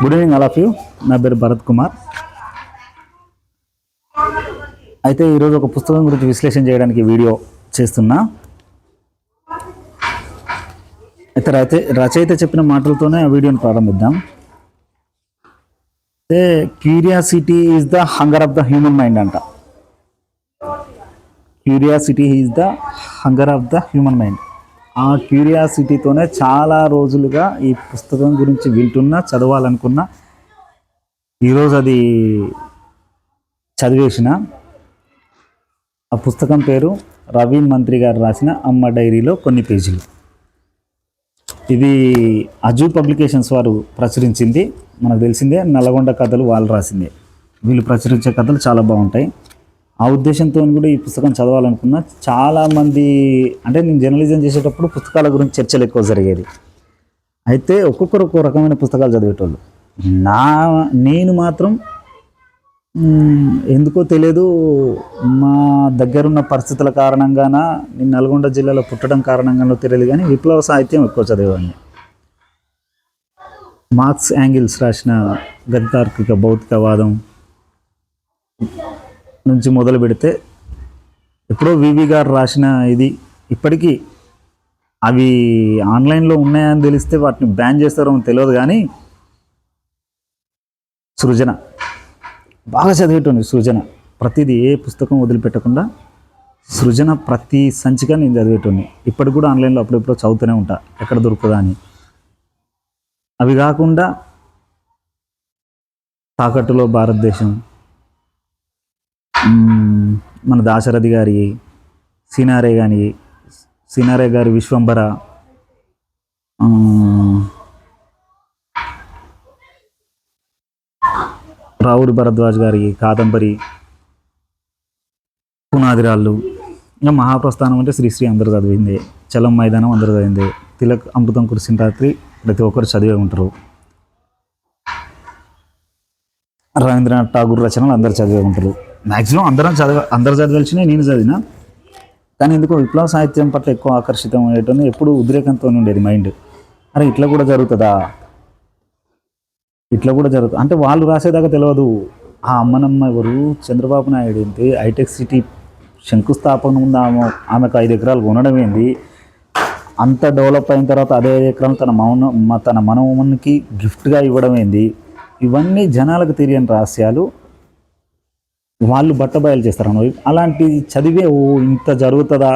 Good evening all of you నా పేరు భరత్ కుమార్. అయితే ఈరోజు ఒక పుస్తకం గురించి విశ్లేషణ చేయడానికి వీడియో చేస్తున్నా. అయితే రచయి రచయిత చెప్పిన మాటలతోనే ఆ వీడియోని ప్రారంభిద్దాం. అయితే curiosity is the hunger of the human mind అంట. Curiosity is the hunger of the human mind. ఆ క్యూరియాసిటీతోనే చాలా రోజులుగా ఈ పుస్తకం గురించి వింటున్నా చదవాలనుకున్నా. ఈరోజు అది చదివేసిన. ఆ పుస్తకం పేరు రవి మంత్రి గారు రాసిన అమ్మ డైరీలో కొన్ని పేజీలు. ఇది అజు పబ్లికేషన్స్ వారు ప్రచురించింది. మనకు తెలిసిందే నల్గొండ కథలు వాళ్ళు రాసిందే. వీళ్ళు ప్రచురించే కథలు చాలా బాగుంటాయి. ఆ ఉద్దేశంతో కూడా ఈ పుస్తకం చదవాలనుకున్నా చాలామంది అంటే నేను జర్నలిజం చేసేటప్పుడు పుస్తకాల గురించి చర్చలు ఎక్కువ జరిగేది. అయితే ఒక్కొక్కరు ఒక్కో రకమైన పుస్తకాలు చదివేటోళ్ళు. నా నేను మాత్రం ఎందుకో తెలియదు మా దగ్గరున్న పరిస్థితుల కారణంగాన నేను నల్గొండ జిల్లాలో పుట్టడం కారణంగానో తెలియదు కానీ విప్లవ సాహిత్యం ఎక్కువ చదివేవాడిని. మార్క్స్ యాంగిల్స్ రాసిన గతితార్కిక భౌతికవాదం నుంచి మొదలు పెడితే ఎప్పుడో వివి గారు రాసిన ఇది ఇప్పటికీ అవి ఆన్లైన్లో ఉన్నాయని తెలిస్తే వాటిని బ్యాన్ చేస్తారో తెలియదు కానీ సృజన. బాగా చదివేటోని సృజన. ప్రతిదీ ఏ పుస్తకం వదిలిపెట్టకుండా సృజన ప్రతి సంచిక నేను చదివేటోని ఇప్పటికి కూడా ఆన్లైన్లో అప్పుడెప్పుడో చదువుతూనే ఉంటా. ఎక్కడ దొరుకుతుందా అని. అవి కాకుండా తాకట్టులో భారతదేశం మన దాశరథి గారి సినారే గాని సినారే గారి విశ్వంబర రావుడి భరద్వాజ్ గారి కాదంబరి పునాదిరాళ్ళు ఇంకా మహాప్రస్థానం అంటే శ్రీశ్రీ అందరూ చదివింది చలం మైదానం అందరూ చదివింది తిలక్ అమృతం కురిసిన రాత్రి ప్రతి ఒక్కరు చదివే ఉంటారు. రవీంద్రనాథ్ ఠాగూర్ రచనలు అందరు చదివే ఉంటారు మ్యాక్సిమం అందరం చదివ అందరు చదివాల్సిన నేను చదివిన. కానీ ఎందుకో విప్లవ సాహిత్యం పట్ల ఎక్కువ ఆకర్షితం అయ్యేటని ఎప్పుడు ఉద్రేకంతో ఉండేది మైండ్. అరే ఇట్లా కూడా జరుగుతుందా? ఇట్లా కూడా జరుగుతుంది అంటే వాళ్ళు రాసేదాకా తెలియదు ఆ అమ్మనమ్మ ఎవరు? చంద్రబాబు నాయుడు ఏంటి? హైటెక్ సిటీ శంకుస్థాపన ఉంది? ఆమె ఆమెకు ఐదు ఎకరాలు కొనడం ఏంది అంత డెవలప్ అయిన తర్వాత అదే ఎకరాలు తన మౌన తన మనవమ్మకి గిఫ్ట్గా ఇవ్వడం ఏంది ఇవన్నీ జనాలకు తెలియని రహస్యాలు. వాళ్ళు బట్టబయలు చేస్తారు అలాంటి చదివే ఓ ఇంత జరుగుతుందా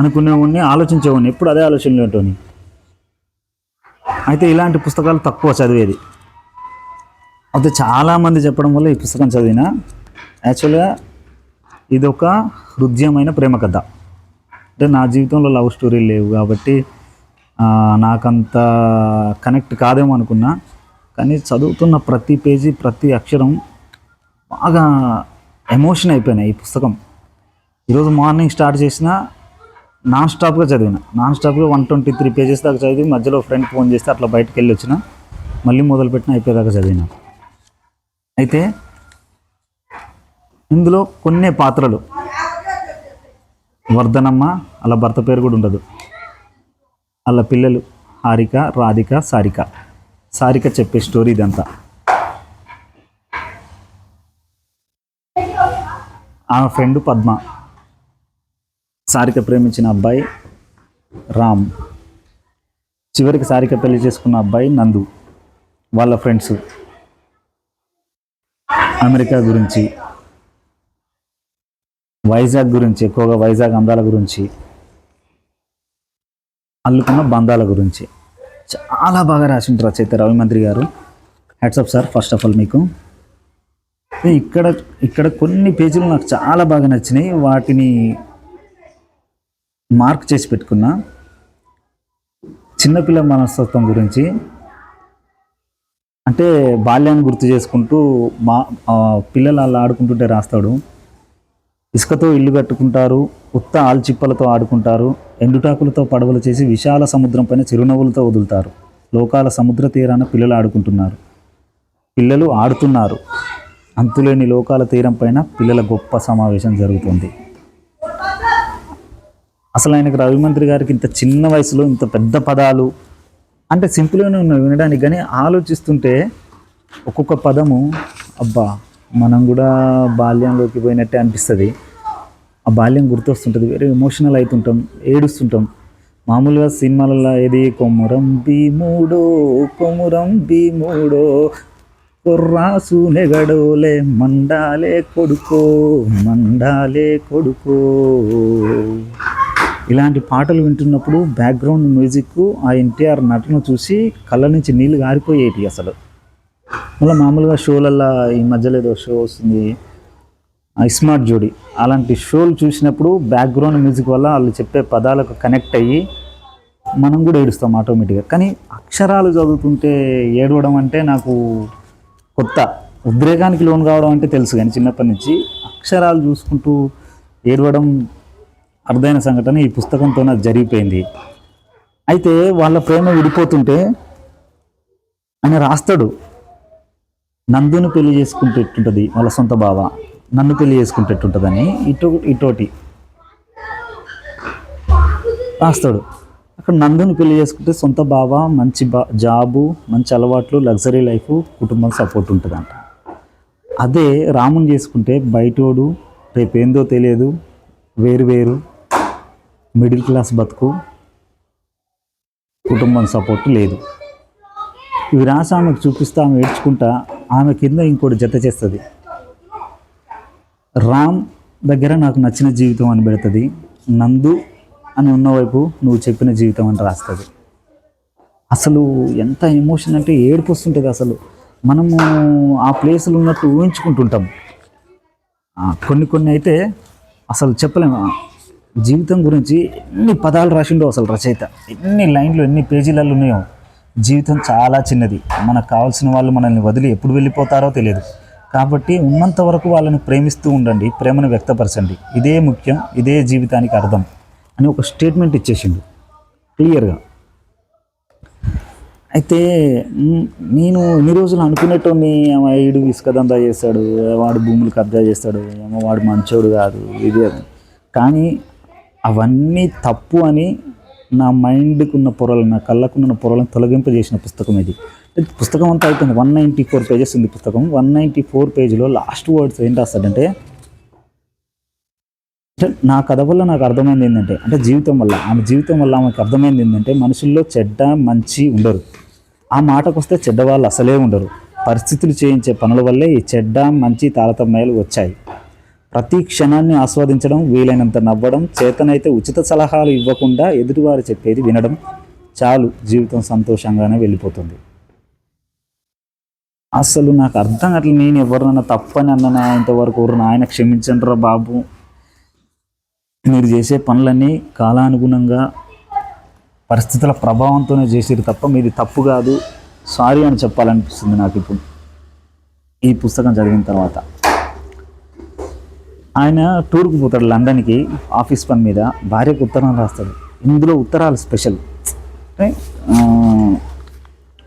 అనుకునేవాడిని ఆలోచించేవాడిని ఎప్పుడు అదే ఆలోచనలు ఉంటుంది అయితే ఇలాంటి పుస్తకాలు తక్కువ చదివేది. అయితే చాలామంది చెప్పడం వల్ల ఈ పుస్తకం చదివిన యాక్చువల్గా ఇది ఒక హృదయమైన ప్రేమ కథ. అంటే నా జీవితంలో లవ్ స్టోరీ లేవు కాబట్టి నాకంత కనెక్ట్ కాదేమో అనుకున్నా. కానీ చదువుతున్న ప్రతి పేజీ ప్రతి అక్షరం బాగా ఎమోషన్ అయిపోయినాయి ఈ పుస్తకం. ఈరోజు మార్నింగ్ స్టార్ట్ చేసిన నాన్ స్టాప్గా చదివిన. నాన్ స్టాప్గా వన్ ట్వంటీ త్రీ పేజెస్ దాకా చదివి మధ్యలో ఫ్రెండ్ ఫోన్ చేస్తే అట్లా బయటకు వెళ్ళి వచ్చిన. మళ్ళీ మొదలుపెట్టిన అయిపోయేదాకా చదివిన. అయితే ఇందులో కొన్ని పాత్రలు. వర్ధనమ్మ అలా భర్త పేరు కూడా ఉండదు. అలా పిల్లలు హారిక రాధిక సారిక. సారిక చెప్పే స్టోరీ ఇదంతా. ఆమె ఫ్రెండ్ పద్మ. సారిక ప్రేమించిన అబ్బాయి రామ్. చివరికి సారిక పెళ్ళి చేసుకున్న అబ్బాయి నందు వాళ్ళ ఫ్రెండ్స్. అమెరికా గురించి వైజాగ్ గురించి ఎక్కువగా వైజాగ్ అందాల గురించి అల్లుకున్న బంధాల గురించి. చాలా బాగా రాసింటారు రచయిత రవిమంత్రి గారు. Hats off sir first of all మీకు. ఇక్కడ ఇక్కడ కొన్ని పేజీలు నాకు చాలా బాగా నచ్చినాయి. వాటిని మార్క్ చేసి పెట్టుకున్నా. చిన్నపిల్ల మనస్తత్వం గురించి. అంటే బాల్యాన్ని గుర్తు చేసుకుంటూ మా పిల్లలు అలా ఆడుకుంటుంటే రాస్తాడు. ఇసుకతో ఇల్లు కట్టుకుంటారు ఉత్త ఆల్చిప్పలతో ఆడుకుంటారు ఎండుటాకులతో పడవలు చేసి విశాల సముద్రం పైన చిరునవ్వులతో వదులుతారు. లోకాల సముద్ర తీరాన పిల్లలు ఆడుకుంటున్నారు. పిల్లలు ఆడుతున్నారు. అంతులేని లోకాల తీరం పైన పిల్లల గొప్ప సమావేశం జరుగుతుంది. అసలు ఆయనకు రవిమంత్రి గారికి ఇంత చిన్న వయసులో ఇంత పెద్ద పదాలు అంటే సింపుల్గానే ఉన్నాయి వినడానికి కానీ ఆలోచిస్తుంటే ఒక్కొక్క పదము అబ్బా మనం కూడా బాల్యంలోకి పోయినట్టే అనిపిస్తుంది. ఆ బాల్యం గుర్తొస్తుంటుంది. Very emotional అవుతుంటాం ఏడుస్తుంటాం. మామూలుగా సినిమాలలో ఏది కొమురం భీముడో కొమురం భీముడో కొర్రాసు నెగడోలే మండాలే కొడుకో మండాలే కొడుకో. ఇలాంటి పాటలు వింటున్నప్పుడు బ్యాక్గ్రౌండ్ మ్యూజిక్ ఆ ఎన్టీఆర్ నటన చూసి కళ్ళ నుంచి నీళ్ళు గారిపోయేటి అసలు. మళ్ళీ మామూలుగా షోలల్లో ఈ మధ్యలో ఏదో షో వస్తుంది. ఆ స్మార్ట్ జోడి. అలాంటి షోలు చూసినప్పుడు బ్యాక్గ్రౌండ్ మ్యూజిక్ వల్ల వాళ్ళు చెప్పే పదాలకు కనెక్ట్ అయ్యి మనం కూడా ఏడుస్తాం ఆటోమేటిక్గా. కానీ అక్షరాలు చదువుతుంటే ఏడవడం అంటే నాకు కొత్త. ఉద్రేకానికి లోన్ కావడం అంటే తెలుసు కానీ చిన్నప్పటి నుంచి అక్షరాలు చూసుకుంటూ ఏడవడం అర్థమైన సంఘటన ఈ పుస్తకంతో నాకు జరిగిపోయింది. అయితే వాళ్ళ ప్రేమ విడిపోతుంటే ఆయన రాస్తాడు. నందుని పెళ్ళి చేసుకుంటేట్టుంటుంది వాళ్ళ సొంత బావ. నన్ను పెళ్ళి చేసుకుంటేట్టుంటుందని ఇటు ఇటోటి రాస్తాడు. అక్కడ నందుని పెళ్ళి చేసుకుంటే సొంత బావ మంచి బా జాబు మంచి అలవాట్లు లగ్జరీ లైఫ్ కుటుంబం సపోర్ట్ ఉంటుందంట. అదే రాముని చేసుకుంటే బయటోడు రేపేందో తెలియదు వేరు వేరు మిడిల్ క్లాస్ బతుకు కుటుంబం సపోర్ట్ లేదు. ఇవి రాసి ఆమెకు చూపిస్తే ఆమె ఏడ్చుకుంటా ఆమె కింద ఇంకోటి జత చేస్తుంది. రామ్ దగ్గర నాకు నచ్చిన జీవితం అని పెడుతుంది. నందు అని ఉన్న వైపు నువ్వు చెప్పిన జీవితం అని రాస్తుంది. అసలు ఎంత ఎమోషన్ అంటే ఏడుపు వస్తుంటుంది అసలు. మనము ఆ ప్లేస్లో ఉన్నట్టు ఊహించుకుంటుంటాం. కొన్ని కొన్ని అయితే అసలు చెప్పలేము జీవితం గురించి ఎన్ని పదాలు రాసిండో అసలు రచయిత. ఎన్ని లైన్లు ఎన్ని పేజీలలో ఉన్నాయో. జీవితం చాలా చిన్నది. మనకు కావాల్సిన వాళ్ళు మనల్ని వదిలి ఎప్పుడు వెళ్ళిపోతారో తెలియదు. కాబట్టి ఉన్నంత వరకు వాళ్ళని ప్రేమిస్తూ ఉండండి ప్రేమను వ్యక్తపరచండి. ఇదే ముఖ్యం ఇదే జీవితానికి అర్థం అని ఒక స్టేట్మెంట్ ఇచ్చేసిండు. క్లియర్గా. అయితే నేను ఇన్ని రోజులు అనుకునేటోని ఏమో ఈడు ఇసుక దందా చేస్తాడు వాడు భూములు కబ్జా చేస్తాడు ఏమో వాడు మంచోడు కాదు ఇది కానీ అవన్నీ తప్పు అని నా మైండ్కి ఉన్న పొరలు నా కళ్ళకున్న పొరలను తొలగింపజేసిన పుస్తకం ఇది. పుస్తకం అంతా అయిపోయింది. వన్ నైంటీ ఫోర్ పేజెస్ ఉంది పుస్తకం. వన్ నైంటీ ఫోర్ పేజీలో లాస్ట్ వర్డ్స్ ఏం రాస్తాడంటే అంటే నా కథ వల్ల నాకు అర్థమైంది ఏంటంటే అంటే జీవితం వల్ల ఆమె జీవితం వల్ల ఆమెకు అర్థమైంది ఏంటంటే మనుషుల్లో చెడ్డ మంచి ఉండరు. ఆ మాటకు వస్తే చెడ్డ వాళ్ళు అసలే ఉండరు. పరిస్థితులు చేయించే పనుల వల్లే ఈ చెడ్డ మంచి తారతమ్యాలు వచ్చాయి. ప్రతి క్షణాన్ని ఆస్వాదించడం వీలైనంత నవ్వడం చేతనైతే ఉచిత సలహాలు ఇవ్వకుండా ఎదుటివారు చెప్పేది వినడం చాలు జీవితం సంతోషంగానే వెళ్ళిపోతుంది. అసలు నాకు అర్థం కావట్లేదు నేను ఎవరినన్నా తప్పని అన్ననా ఇంతవరకు ఎవరు ఆయన క్షమించండి రా బాబు. మీరు చేసే పనులన్నీ కాలానుగుణంగా పరిస్థితుల ప్రభావంతోనే చేసేది తప్ప మీది తప్పు కాదు. సారీ అని చెప్పాలనిపిస్తుంది నాకు ఇప్పుడు. ఈ పుస్తకం చదివిన తర్వాత. ఆయన టూర్కి పోతాడు లండన్కి ఆఫీస్ పని మీద. భార్యకు ఉత్తరాలు రాస్తాడు. ఇందులో ఉత్తరాలు స్పెషల్.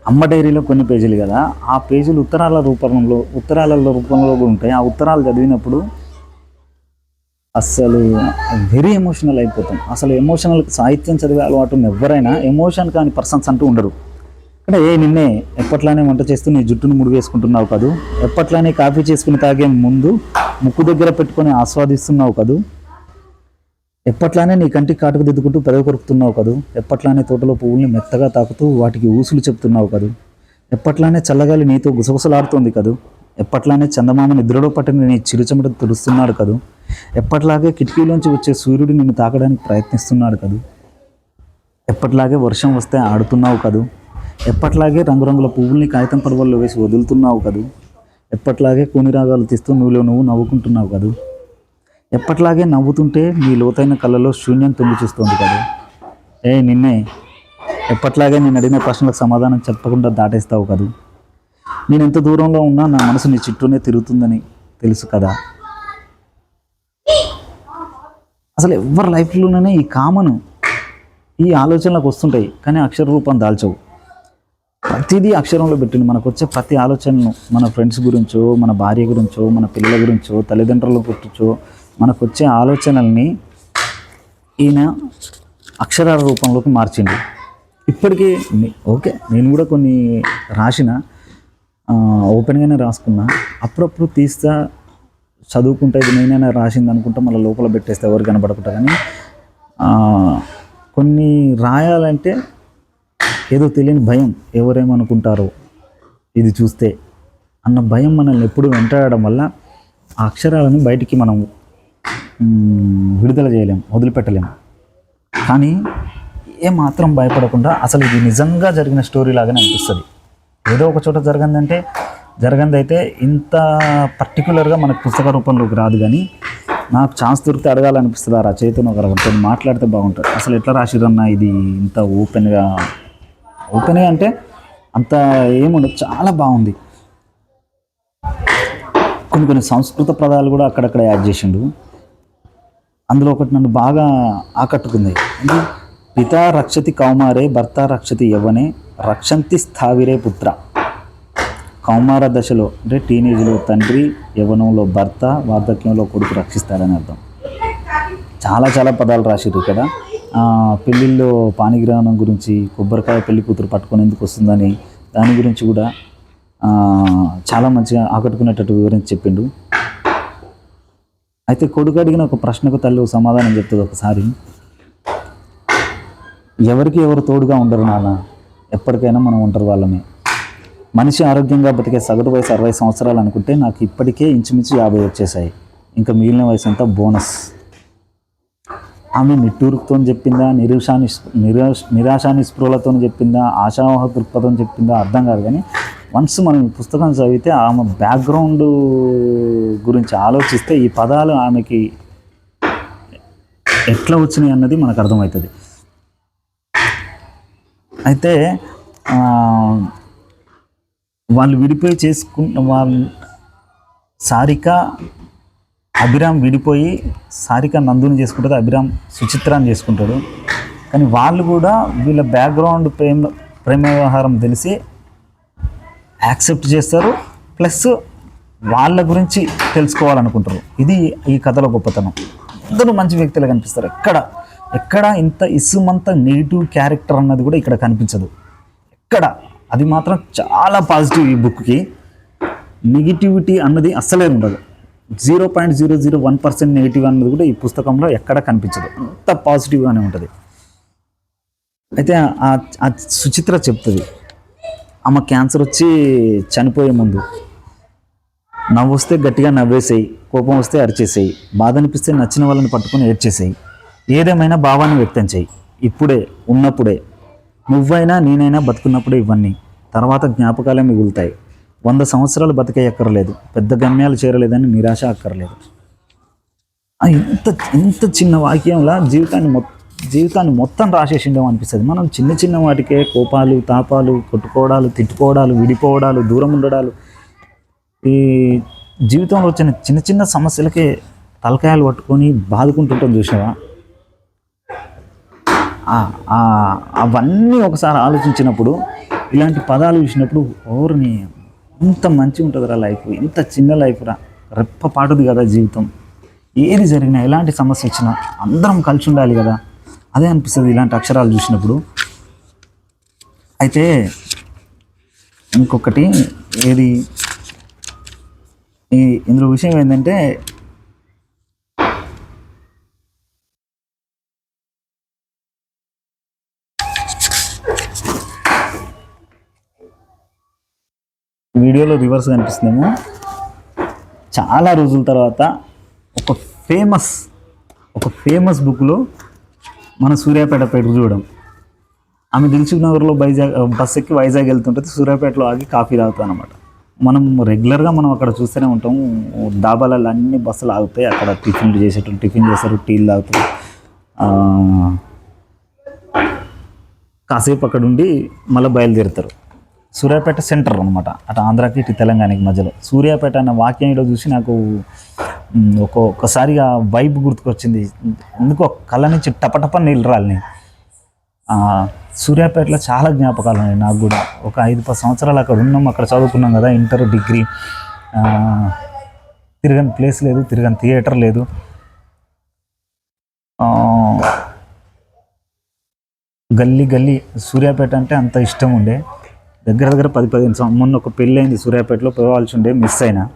అమ్మ డైరీలో కొన్ని పేజీలు కదా ఆ పేజీలు ఉత్తరాల రూపంలో ఉత్తరాల రూపంలో కూడా ఉంటాయి. ఆ ఉత్తరాలు చదివినప్పుడు అస్సలు వెరీ ఎమోషనల్ అయిపోతాం. అసలు ఎమోషనల్ సాహిత్యం చదివే అలవాటు ఎవరైనా ఎమోషన్ కాని పర్సన్స్ అంటూ ఉండరు. అంటే ఏ నిన్నే ఎప్పట్లానే వంట చేస్తూ నీ జుట్టును ముడి వేసుకుంటున్నావు కదూ? ఎప్పట్లానే కాఫీ చేసుకుని తాగే ముందు ముక్కు దగ్గర పెట్టుకొని ఆస్వాదిస్తున్నావు కదూ? ఎప్పట్లానే నీ కంటికి కాటుకు దిద్దుకుంటూ పెదవి కొరుకుతున్నావు కదూ? ఎప్పట్లానే తోటలో పువ్వుల్ని మెత్తగా తాకుతూ వాటికి ఊసులు చెప్తున్నావు కదూ? ఎప్పట్లానే చల్లగాలి నీతో గుసగుసలాడుతోంది కదూ? ఎప్పట్లానే చందమామ నిద్రలో పట్టిన నీ చిరుచమట తుడుస్తున్నాడు కదూ? ఎప్పట్లాగే కిటికీలోంచి వచ్చే సూర్యుడు నిన్ను తాకడానికి ప్రయత్నిస్తున్నాడు కదూ? ఎప్పట్లాగే వర్షం వస్తే ఆడుతున్నావు కదూ? ఎప్పట్లాగే రంగురంగుల పువ్వుల్ని కాగితం పడవల్లో వేసి వదులుతున్నావు కదూ? ఎప్పట్లాగే కూని రాగాలు తీస్తూ నువ్వులో నువ్వు నవ్వుకుంటున్నావు కదూ? ఎప్పట్లాగే నవ్వుతుంటే నీ లోతైన కళ్ళలో శూన్యం తొంగి చూస్తుంది కదూ? ఏ నిన్నే ఎప్పట్లాగే నేను అడిగిన ప్రశ్నలకు సమాధానం చెప్పకుండా దాటేస్తావు కదూ? నేను ఎంత దూరంలో ఉన్నా నా మనసు నీ చుట్టూనే తిరుగుతుందని తెలుసు కదా? అసలు ఎవరి లైఫ్లోనే ఈ కామను ఈ ఆలోచనలకు వస్తుంటాయి కానీ అక్షర రూపం దాల్చవు. ప్రతిదీ అక్షరంలో పెట్టింది మనకు వచ్చే ప్రతి ఆలోచనను మన ఫ్రెండ్స్ గురించో మన భార్య గురించో మన పిల్లల గురించో తల్లిదండ్రుల గురించో మనకు వచ్చే ఆలోచనల్ని ఈయన అక్షరాల రూపంలోకి మార్చింది ఇప్పటికీ ఓకే నేను కూడా కొన్ని రాసిన ఓపెన్గానే రాసుకున్నా. అప్పుడప్పుడు తీస్తా చదువుకుంటే ఇది నేనైనా రాసింది అనుకుంటా మళ్ళీ లోపల పెట్టేస్తే ఎవరు కనబడకుండా కానీ కొన్ని రాయాలంటే ఏదో తెలియని భయం ఎవరేమనుకుంటారో ఇది చూస్తే అన్న భయం మనల్ని ఎప్పుడు వెంటాడడం వల్ల ఆ అక్షరాలను బయటికి మనం విడుదల చేయలేం వదిలిపెట్టలేం. కానీ ఏమాత్రం భయపడకుండా అసలు ఇది నిజంగా జరిగిన స్టోరీ లాగానే అనిపిస్తుంది. ఏదో ఒక చోట జరగందంటే జరగందైతే ఇంత పర్టికులర్గా మనకు పుస్తక రూపంలోకి రాదు కానీ నాకు ఛాన్స్ దొరికితే అడగాలనిపిస్తుంది. ఆ రచయితను ఒక మాట్లాడితే బాగుంటుంది. అసలు ఎట్లా రాసిరన్నా ఇది ఇంత ఓపెన్గా ఓపెన్ అంటే అంత ఏముండదు. చాలా బాగుంది. కొన్ని కొన్ని సంస్కృత పదాలు కూడా అక్కడక్కడ యాడ్ చేసిండు. అందులో ఒకటి నన్ను బాగా ఆకట్టుకుంది. అంటే పిత రక్షతి కౌమారే భర్త రక్షతి యవ్వనే రక్షంతి స్థావిరే పుత్ర. కౌమార దశలో అంటే టీనేజ్లో తండ్రి యవ్వనంలో భర్త వార్ధక్యంలో కొడుకు రక్షిస్తారని అర్థం. చాలా చాలా పదాలు రాసిరు ఇక్కడ. పెళ్ళిళ్ళలో పాణిగ్రహణం గురించి కొబ్బరికాయ పెళ్ళి కూతురు పట్టుకొని ఎందుకు వస్తుందని దాని గురించి కూడా చాలా మంచిగా ఆకట్టుకునేటట్టు వివరించి చెప్పిండు. అయితే కొడుకు అడిగిన ఒక ప్రశ్నకు తల్లి సమాధానం చెప్తుంది ఒకసారి. ఎవరికి ఎవరు తోడుగా ఉండరు నాన్న? ఎప్పటికైనా మనం ఉంటారు వాళ్ళమే. మనిషి ఆరోగ్యంగా బతికే సగటు వయసు అరవై సంవత్సరాలు అనుకుంటే నాకు ఇప్పటికే ఇంచుమించు యాభై వచ్చేసాయి ఇంకా మిగిలిన వయసు అంతా బోనస్. ఆమె నిట్టూరుతో చెప్పిందా నిరుషాని నిరాశ నిరాశా నిస్పృహలతో చెప్పిందా ఆశావహ దృక్పథం చెప్పిందా అర్థం కాదు కానీ వన్స్ మనం ఈ పుస్తకం చదివితే ఆమె బ్యాక్గ్రౌండ్ గురించి ఆలోచిస్తే ఈ పదాలు ఆమెకి ఎట్లా వచ్చినాయి అన్నది మనకు అర్థమవుతుంది. అయితే వాళ్ళు విడిపోయి చేసుకున్న వాళ్ళు సారిక అభిరామ్ విడిపోయి సారిక నందుని చేసుకుంటుంది అభిరామ్ సుచిత్రాన్ని చేసుకుంటాడు. కానీ వాళ్ళు కూడా వీళ్ళ బ్యాక్గ్రౌండ్ ప్రేమ ప్రేమ వ్యవహారం తెలిసి యాక్సెప్ట్ చేస్తారు. ప్లస్ వాళ్ళ గురించి తెలుసుకోవాలనుకుంటారు. ఇది ఈ కథలో గొప్పతనం. అందరూ మంచి వ్యక్తులు కనిపిస్తారు. ఎక్కడ? ఎక్కడ ఇంత ఇసుమంత నెగిటివ్ క్యారెక్టర్ అన్నది కూడా ఇక్కడ కనిపించదు. ఎక్కడ? అది మాత్రం చాలా పాజిటివ్ ఈ బుక్కి నెగిటివిటీ అన్నది అస్సలే ఉండదు zero point zero zero one percent negative అనేది కూడా ఈ పుస్తకంలో ఎక్కడ కనిపించదు. అంత పాజిటివ్గానే ఉంటుంది. అయితే ఆ- ఆ సుచిత్ర చెప్తుంది ఆమె క్యాన్సర్ వచ్చి చనిపోయే ముందు నవ్వు వస్తే గట్టిగా నవ్వేసేయి కోపం వస్తే అరిచేసేయి బాధ అనిపిస్తే నచ్చిన వాళ్ళని పట్టుకొని ఏడ్చేసేయి ఏదేమైనా భావాన్ని వ్యక్తం చేయి. ఇప్పుడే ఉన్నప్పుడే నువ్వైనా నేనైనా బతుకున్నప్పుడే ఇవన్నీ తర్వాత జ్ఞాపకాలే మిగులుతాయి. వంద సంవత్సరాలు బతికే అక్కర్లేదు పెద్ద గమ్యాలు చేరలేదని నిరాశ అక్కర్లేదు. ఇంత ఇంత చిన్న వాక్యంలా జీవితాన్ని మొత్తం జీవితాన్ని మొత్తం రాసేసిండేమో అనిపిస్తుంది. మనం చిన్న చిన్న వాటికే కోపాలు తాపాలు కొట్టుకోవడాలు తిట్టుకోవడాలు విడిపోవడాలు దూరం ఉండడాలు ఈ జీవితంలో వచ్చిన చిన్న చిన్న సమస్యలకే తలకాయలు పట్టుకొని బాదుకుంటుంటాం చూసావా అవన్నీ ఒకసారి ఆలోచించినప్పుడు ఇలాంటి పదాలు చూసినప్పుడు ఓర్ని ఇంత మంచి ఉంటుందిరా లైఫ్ ఇంత చిన్న లైఫ్ రా. రెప్ప పాటుది కదా జీవితం. ఏది జరిగినా ఎలాంటి సమస్య వచ్చినా అందరం కలిసి ఉండాలి కదా. అదే అనిపిస్తుంది ఇలాంటి అక్షరాలు చూసినప్పుడు. అయితే ఇంకొకటి ఏది? ఈ ఇందులో విషయం ఏంటంటే వీడియోలో రివర్స్ కనిపిస్తుందేమో. చాలా రోజుల తర్వాత ఒక ఫేమస్ ఒక ఫేమస్ బుక్లో మన సూర్యాపేట పేరు చూడడం. ఆమె దిల్సుఖ్ నగర్లో వైజాగ్ బస్ ఎక్కి వైజాగ్ వెళ్తుంటుంది సూర్యాపేటలో ఆగి కాఫీ తాగుతాం అనమాట మనం రెగ్యులర్గా మనం అక్కడ చూస్తూనే ఉంటాము డాబాలలో అన్ని బస్సులు ఆగుతాయి. అక్కడ టిఫిన్లు చేసేటప్పుడు టిఫిన్ చేస్తారు టీలు తాగుతారు. కాసేపు అక్కడ ఉండి మళ్ళీ బయలుదేరుతారు. సూర్యాపేట సెంటర్ అనమాట అటు ఆంధ్రాకి ఇటు తెలంగాణకి మధ్యలో. సూర్యాపేట అన్న వాక్యం చూసి నాకు ఒక్కొక్కసారిగా వైబ్ గుర్తుకొచ్చింది. ఎందుకో కళ్ళ నుంచి టపటప నీళ్ళు రాలినాయి. సూర్యాపేటలో చాలా జ్ఞాపకాలు ఉన్నాయి. నాకు కూడా ఒక ఐదు పది సంవత్సరాలు అక్కడ ఉన్నాం. అక్కడ చదువుకున్నాం కదా ఇంటర్ డిగ్రీ. తిరగని ప్లేస్ లేదు తిరగని థియేటర్ లేదు. గల్లీ గల్లీ. సూర్యాపేట అంటే అంత ఇష్టం ఉండే. దగ్గర దగ్గర పది పదిహేను సంవత్సరం మొన్న ఒక పెళ్ళి అయింది సూర్యాపేటలో పోవాల్సి ఉండే మిస్ అయినా.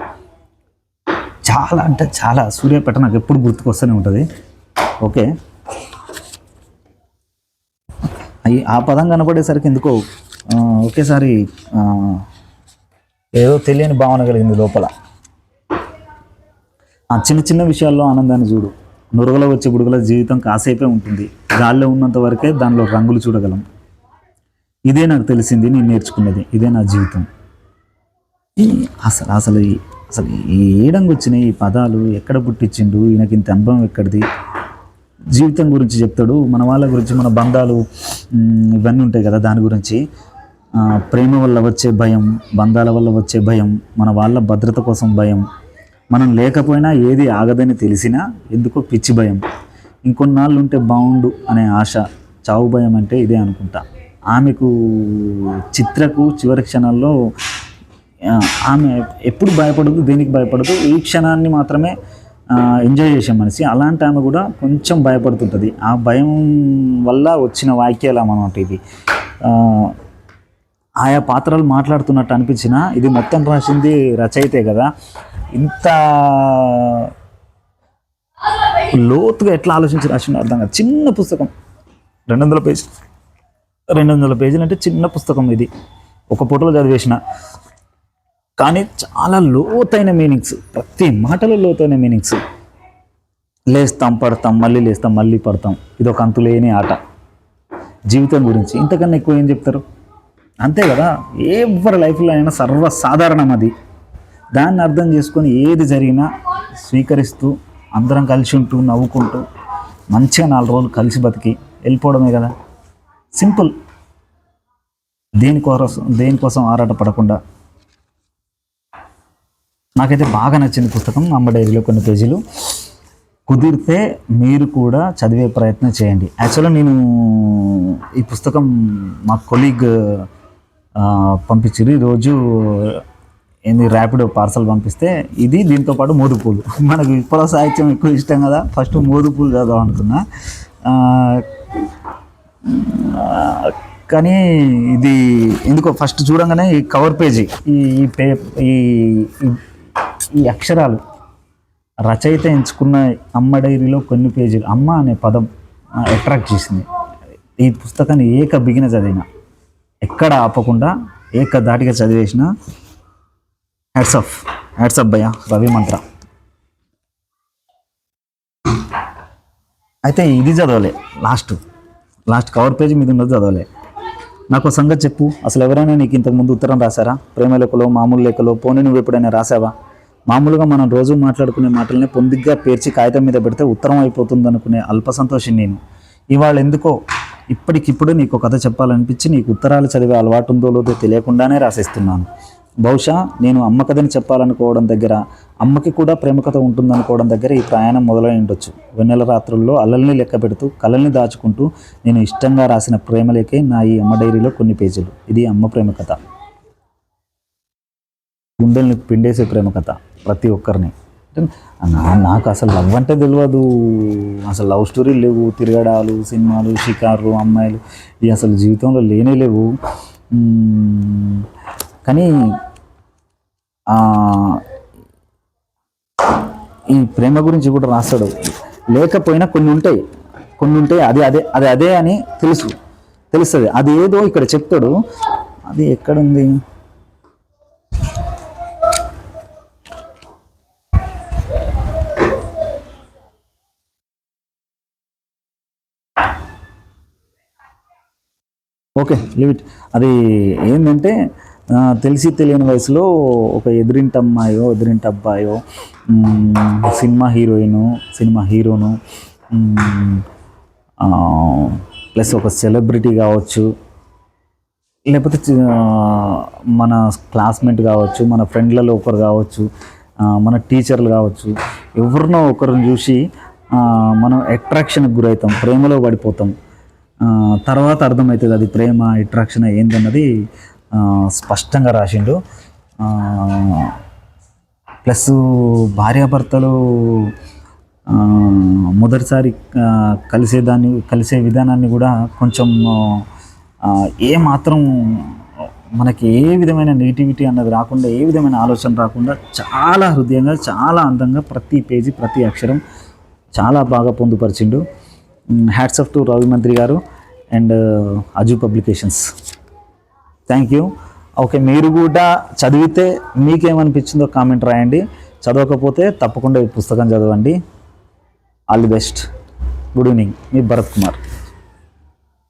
చాలా అంటే చాలా సూర్యాపేట నాకు ఎప్పుడు గుర్తుకొస్తూనే ఉంటుంది. ఓకే. అయ్యి ఆ పదం కనపడేసరికి ఎందుకో ఒకేసారి ఏదో తెలియని భావన కలిగింది లోపల. ఆ చిన్న చిన్న విషయాల్లో ఆనందాన్ని చూడు. నురగలో వచ్చే బుడుగల జీవితం కాసేపే ఉంటుంది. గాల్లో ఉన్నంత వరకే దానిలో రంగులు చూడగలం. ఇదే నాకు తెలిసింది నేను నేర్చుకున్నది. ఇదే నా జీవితం. ఈ అసలు అసలు ఈ- అసలు ఏడంగా వచ్చినాయి ఈ పదాలు ఎక్కడ పుట్టించిండు ఈయనకి ఇంత అనుభవం ఎక్కడిది? జీవితం గురించి చెప్తాడు. మన వాళ్ళ గురించి మన బంధాలు ఇవన్నీ ఉంటాయి కదా దాని గురించి. ప్రేమ వల్ల వచ్చే భయం బంధాల వల్ల వచ్చే భయం మన వాళ్ళ భద్రత కోసం భయం. మనం లేకపోయినా ఏది ఆగదని తెలిసినా ఎందుకో పిచ్చి భయం. ఇంకొన్నాళ్ళు ఉంటే బాగుండు అనే ఆశ చావు భయం అంటే ఇదే అనుకుంటా. ఆమెకు చిత్రకు చివరి క్షణాల్లో ఆమె ఎప్పుడు భయపడదు దేనికి భయపడదు ఈ క్షణాన్ని మాత్రమే ఎంజాయ్ చేసే మనిషి. అలాంటి ఆమె కూడా కొంచెం భయపడుతుంటుంది. ఆ భయం వల్ల వచ్చిన వాక్యాలు అన్నమాట ఇది ఆయా పాత్రలు మాట్లాడుతున్నట్టు అనిపించిన ఇది మొత్తం రాసింది రచయితే కదా. ఇంత లోతుగా ఎట్లా ఆలోచించి రాసిందో అర్థం కాదు. చిన్న పుస్తకం. రెండు వందల పేజీ రెండు వందల పేజీలు అంటే చిన్న పుస్తకం ఇది. ఒక పూటలో చదివేసిన. కానీ చాలా లోతైన మీనింగ్స్. ప్రతి మాటలో లోతైన మీనింగ్స్. లేస్తాం పడతాం మళ్ళీ లేస్తాం మళ్ళీ పడతాం. ఇది ఒక అంతులేని ఆట. జీవితం గురించి ఇంతకన్నా ఎక్కువ ఏం చెప్తారు? అంతే కదా? ఎవరి లైఫ్లో అయినా సర్వసాధారణం అది. దాన్ని అర్థం చేసుకొని ఏది జరిగినా స్వీకరిస్తూ అందరం కలిసి ఉంటూ నవ్వుకుంటూ మంచిగా నాలుగు రోజులు కలిసి బతికి వెళ్ళిపోవడమే కదా? సింపుల్. దేనికోసం దేనికోసం ఆరాట పడకుండా నాకైతే బాగా నచ్చింది పుస్తకం అమ్మ డైరీలో కొన్ని పేజీలు. కుదిరితే మీరు కూడా చదివే ప్రయత్నం చేయండి. యాక్చువల్గా నేను ఈ పుస్తకం మా కొలీగ్ పంపించారు ఈరోజు ఏంది ర్యాపిడ్ పార్సల్ పంపిస్తే ఇది దీంతో పాటు మోదుపూలు మనకు విప్లవ సాహిత్యం ఎక్కువ ఇష్టం కదా ఫస్ట్ మోదుపూలు చదవాలనుకున్నా చదవం అనుకున్నా ఆ, ఆ, కానీ ఇది ఎందుకో ఫస్ట్ చూడంగానే ఈ కవర్ పేజీ ఈ పే ఈ ఈ- అక్షరాలు రచయిత ఎంచుకున్న అమ్మ డైరీలో కొన్ని పేజీలు అమ్మ అనే పదం అట్రాక్ట్ చేసింది. ఈ పుస్తకాన్ని ఏక బిగిన చదివిన ఎక్కడ ఆపకుండా ఏక దాటిగా చదివేసిన హ్యాట్సప్ హ్యాట్సప్ భయ రవి మంత్ర. అయితే ఇది చదవలే లాస్ట్ లాస్ట్ కవర్ పేజీ మీద ఉన్నది చదవలే. నాకు ఒక సంగతి చెప్పు. అసలు ఎవరైనా నీకు ఇంతకు ముందు ఉత్తరం రాశారా? ప్రేమ లేఖలో మామూలు లేఖలో పోనీ నువ్వు ఎప్పుడైనా రాసావా మామూలుగా మనం రోజు మాట్లాడుకునే మాటల్ని పొందిగ్గా పేర్చి కాగితం మీద పెడితే ఉత్తరం అయిపోతుంది అనుకునే అల్ప సంతోషం నేను. ఇవాళ ఎందుకో ఇప్పటికిప్పుడు నీకు ఒక కథ చెప్పాలనిపించి నీకు ఉత్తరాలు చదివే అలవాటు ఉందో లేదో తెలియకుండానే రాసేస్తున్నాను. బహుశా నేను అమ్మ కథని చెప్పాలనుకోవడం దగ్గర అమ్మకి కూడా ప్రేమకథ ఉంటుందనుకోవడం దగ్గర ఈ ప్రయాణం మొదలై ఉండొచ్చు. వెన్నెల రాత్రుల్లో అల్లల్ని లెక్క పెడుతూ కలల్ని దాచుకుంటూ నేను ఇష్టంగా రాసిన ప్రేమలేకే నా ఈ అమ్మ డైరీలో కొన్ని పేజీలు. ఇది అమ్మ ప్రేమ కథ. గుండెల్ని పిండేసే ప్రేమ కథ ప్రతి ఒక్కరిని. నా- నాకు అసలు లవ్ అంటే తెలియదు అసలు లవ్ స్టోరీ లేవు. తిరగడాలు సినిమాలు షికార్లు అమ్మాయిలు. ఇవి అసలు జీవితంలో లేనే లేవు. కానీ ఈ ప్రేమ గురించి కూడా రాస్తాడు. లేకపోయినా కొన్ని ఉంటాయి. కొన్ని ఉంటాయి. అది అదే అది అదే అని తెలుసు. తెలుస్తుంది. అది ఏదో ఇక్కడ చెప్తాడు. అది ఎక్కడుంది? ఓకే లిమిట్ అది ఏంటంటే తెలిసి తెలియని వయసులో ఒక ఎదురింటి అమ్మాయో ఎదురింటి అబ్బాయో సినిమా హీరోయిన్ సినిమా హీరోను ప్లస్ ఒక సెలబ్రిటీ కావచ్చు లేకపోతే మన క్లాస్మేట్ కావచ్చు మన ఫ్రెండ్లలో ఒకరు కావచ్చు మన టీచర్లు కావచ్చు ఎవరినో ఒకరిని చూసి మనం అట్రాక్షన్కి గురవుతాం ప్రేమలో పడిపోతాం. తర్వాత అర్థమవుతుంది అది ప్రేమ అట్రాక్షన్ ఏందన్నది స్పష్టంగా రాసిండు. ప్లస్ భార్యాభర్తలు మొదటిసారి కలిసేదాన్ని కలిసే విధానాన్ని కూడా కొంచెం ఏ మాత్రం మనకి ఏ విధమైన నెగిటివిటీ అన్నది రాకుండా ఏ విధమైన ఆలోచన రాకుండా చాలా హృదయంగా చాలా అందంగా ప్రతి పేజీ ప్రతి అక్షరం చాలా బాగా పొందుపరిచిండు. Hats off to Ravi Mantri garu and Aju publications thank you okay మీరు కూడా చదివితే మీకేమనిపించిందో కామెంట్ రాయండి. చదవకపోతే తప్పకుండా ఈ పుస్తకం చదవండి. All the best good evening me Bharat Kumar.